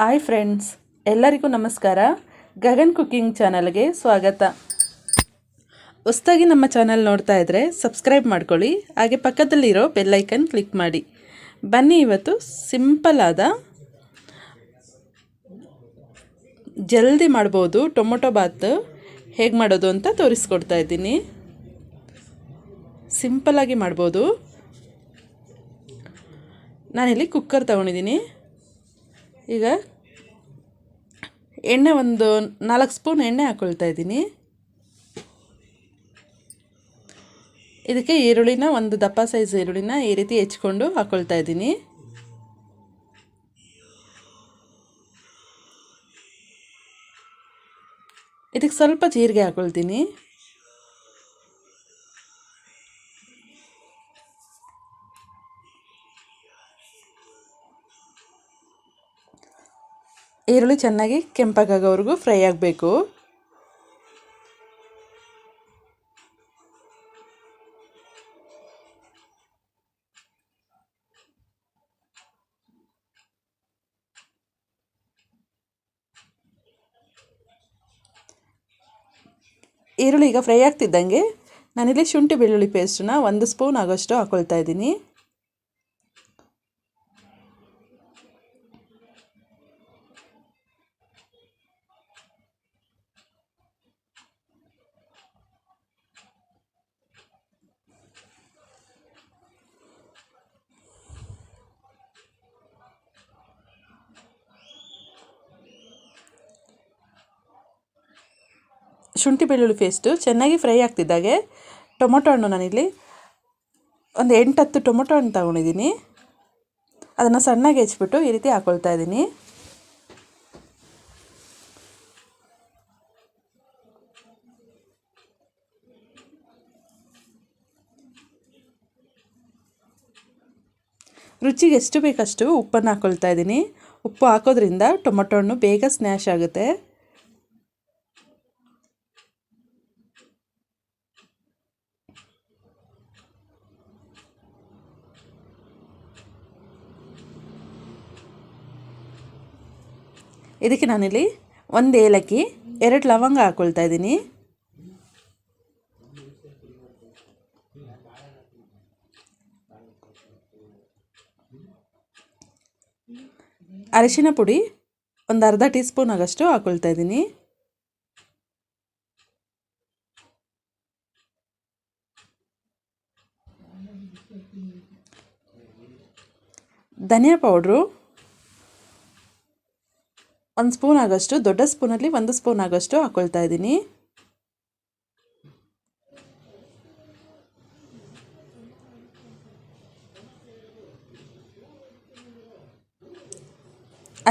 Hi friends, ಎಲ್ಲರಿಗೂ ನಮಸ್ಕಾರ. Gagan cooking ಚಾನಲ್ಗೆ ಸ್ವಾಗತ. ಹೊಸದಾಗಿ ನಮ್ಮ ಚಾನಲ್ ನೋಡ್ತಾ ಇದ್ದರೆ ಸಬ್ಸ್ಕ್ರೈಬ್ ಮಾಡ್ಕೊಳ್ಳಿ, ಹಾಗೆ ಪಕ್ಕದಲ್ಲಿರೋ ಬೆಲ್ಲೈಕನ್ ಕ್ಲಿಕ್ ಮಾಡಿ. ಬನ್ನಿ ಇವತ್ತು ಸಿಂಪಲ್ ಆದ ಜಲ್ದಿ ಮಾಡ್ಬೋದು ಟೊಮೊಟೊ ಬಾತ್. ಹೇಗೆ ಮಾಡೋದು ಅಂತ ತೋರಿಸ್ಕೊಡ್ತಾ ಇದ್ದೀನಿ. ಸಿಂಪಲ್ಲಾಗಿ ಮಾಡ್ಬೋದು. ನಾನಿಲ್ಲಿ ಕುಕ್ಕರ್ ತೊಗೊಂಡಿದ್ದೀನಿ. ಈಗ ಎಣ್ಣೆ ಒಂದು ನಾಲ್ಕು ಸ್ಪೂನ್ ಎಣ್ಣೆ ಹಾಕ್ಕೊಳ್ತಾ ಇದ್ದೀನಿ. ಇದಕ್ಕೆ ಈರುಳ್ಳಿನ ಒಂದು ದಪ್ಪ ಸೈಜ್ ಈರುಳ್ಳಿನ ಈ ರೀತಿ ಹೆಚ್ಕೊಂಡು ಹಾಕ್ಕೊಳ್ತಾ ಇದ್ದೀನಿ. ಇದಕ್ಕೆ ಸ್ವಲ್ಪ ಜೀರಿಗೆ ಹಾಕ್ಕೊಳ್ತೀನಿ ಈರುಳ್ಳಿ ಚೆನ್ನಾಗಿ ಕೆಂಪಾಗೋವರೆಗೂ ಫ್ರೈ ಆಗಬೇಕು. ಈರುಳ್ಳಿ ಈಗ ಫ್ರೈ ಆಗ್ತಿದ್ದಂಗೆ ನಾನಿಲ್ಲಿ ಶುಂಠಿ ಬೆಳ್ಳುಳ್ಳಿ ಪೇಸ್ಟನ್ನ ಒಂದು ಸ್ಪೂನ್ ಆಗೋಷ್ಟು ಹಾಕ್ಕೊಳ್ತಾ ಇದ್ದೀನಿ. ಶುಂಠಿ ಬೆಳ್ಳುಳ್ಳಿ ಪೇಸ್ಟು ಚೆನ್ನಾಗಿ ಫ್ರೈ ಆಗ್ತಿದ್ದಾಗೆ. ಟೊಮೊಟೊ ಹಣ್ಣು ನಾನಿಲ್ಲಿ. ಒಂದು ಎಂಟು ಹತ್ತು ಟೊಮೊಟೊ ಹಣ್ಣು ತೊಗೊಂಡಿದ್ದೀನಿ. ಅದನ್ನು ಸಣ್ಣಗೆ ಹೆಚ್ಚಿಬಿಟ್ಟು ಈ ರೀತಿ ಹಾಕ್ಕೊಳ್ತಾ ಇದ್ದೀನಿ. ರುಚಿಗೆ ಎಷ್ಟು ಬೇಕಷ್ಟು ಉಪ್ಪನ್ನು ಹಾಕ್ಕೊಳ್ತಾ ಇದ್ದೀನಿ. ಉಪ್ಪು ಹಾಕೋದ್ರಿಂದ ಟೊಮೊಟೊ ಹಣ್ಣು ಬೇಗ ಸ್ನ್ಯಾಶ್ ಆಗುತ್ತೆ. ಇದಕ್ಕೆ ನಾನಿಲ್ಲಿ ಒಂದು ಏಲಕ್ಕಿ ಎರಡು ಲವಂಗ ಹಾಕ್ಕೊಳ್ತಾ ಇದ್ದೀನಿ ಅರಿಶಿನ ಪುಡಿ ಒಂದು ಅರ್ಧ ಟೀ ಸ್ಪೂನ್ ಆಗಷ್ಟು ಹಾಕ್ಕೊಳ್ತಾ ಇದ್ದೀನಿ ಧನಿಯಾ ಪೌಡ್ರು ಒಂದು ಸ್ಪೂನ್ ಆಗೋಷ್ಟು, ದೊಡ್ಡ ಸ್ಪೂನಲ್ಲಿ ಒಂದು ಸ್ಪೂನ್ ಆಗೋಷ್ಟು ಹಾಕ್ಕೊಳ್ತಾ ಇದ್ದೀನಿ.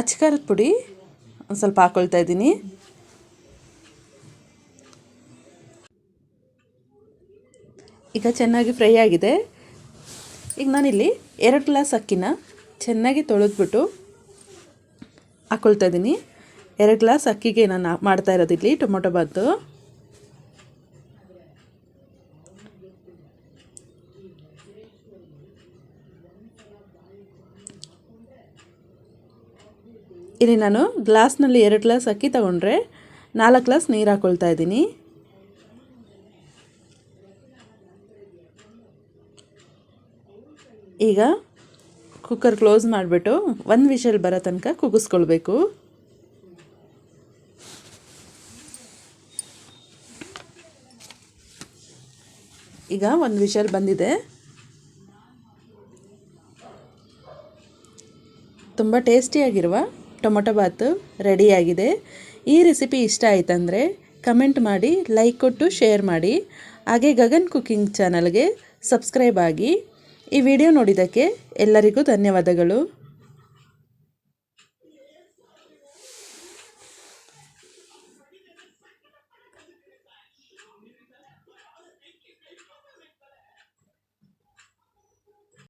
ಅಚ್ಕಾರದ ಪುಡಿ ಒಂದು ಸ್ವಲ್ಪ ಹಾಕ್ಕೊಳ್ತಾ ಇದ್ದೀನಿ. ಈಗ ಚೆನ್ನಾಗಿ ಫ್ರೈ ಆಗಿದೆ. ಈಗ ನಾನಿಲ್ಲಿ ಎರಡು ಗ್ಲಾಸ್ ಅಕ್ಕಿನ ಚೆನ್ನಾಗಿ ತೊಳೆದ್ಬಿಟ್ಟು ಹಾಕ್ಕೊಳ್ತಾ ಇದ್ದೀನಿ. ಎರಡು ಗ್ಲಾಸ್ ಅಕ್ಕಿಗೆ ನಾನು ಮಾಡ್ತಾ ಇರೋದು ಇಲ್ಲಿ ಟೊಮೊಟೊ ಬಾತು. ಇಲ್ಲಿ ನಾನು ಗ್ಲಾಸ್ನಲ್ಲಿ ಎರಡು ಗ್ಲಾಸ್ ಅಕ್ಕಿ ತಗೊಂಡ್ರೆ ನಾಲ್ಕು ಗ್ಲಾಸ್ ನೀರು ಹಾಕ್ಕೊಳ್ತಾ ಇದ್ದೀನಿ. ಈಗ ಕುಕ್ಕರ್ ಕ್ಲೋಸ್ ಮಾಡಿಬಿಟ್ಟು ಒಂದು ವಿಷಲ್ ಬರೋ ತನಕ ಕುಗಿಸ್ಕೊಳ್ಬೇಕು. ಈಗ ಒಂದು ವಿಷಲ್ ಬಂದಿದೆ. ತುಂಬ ಟೇಸ್ಟಿಯಾಗಿರುವ ಟೊಮೊಟೊ ಬಾತು ರೆಡಿಯಾಗಿದೆ ಈ ರೆಸಿಪಿ ಇಷ್ಟ ಆಯ್ತಂದರೆ ಕಮೆಂಟ್ ಮಾಡಿ, ಲೈಕ್ ಕೊಟ್ಟು, ಶೇರ್ ಮಾಡಿ. ಹಾಗೆ ಗಗನ್ ಕುಕ್ಕಿಂಗ್ ಚಾನಲ್ಗೆ ಸಬ್ಸ್ಕ್ರೈಬ್ ಆಗಿ ಈ ವಿಡಿಯೋ ನೋಡಿದ್ದಕ್ಕೆ ಎಲ್ಲರಿಗೂ ಧನ್ಯವಾದಗಳು.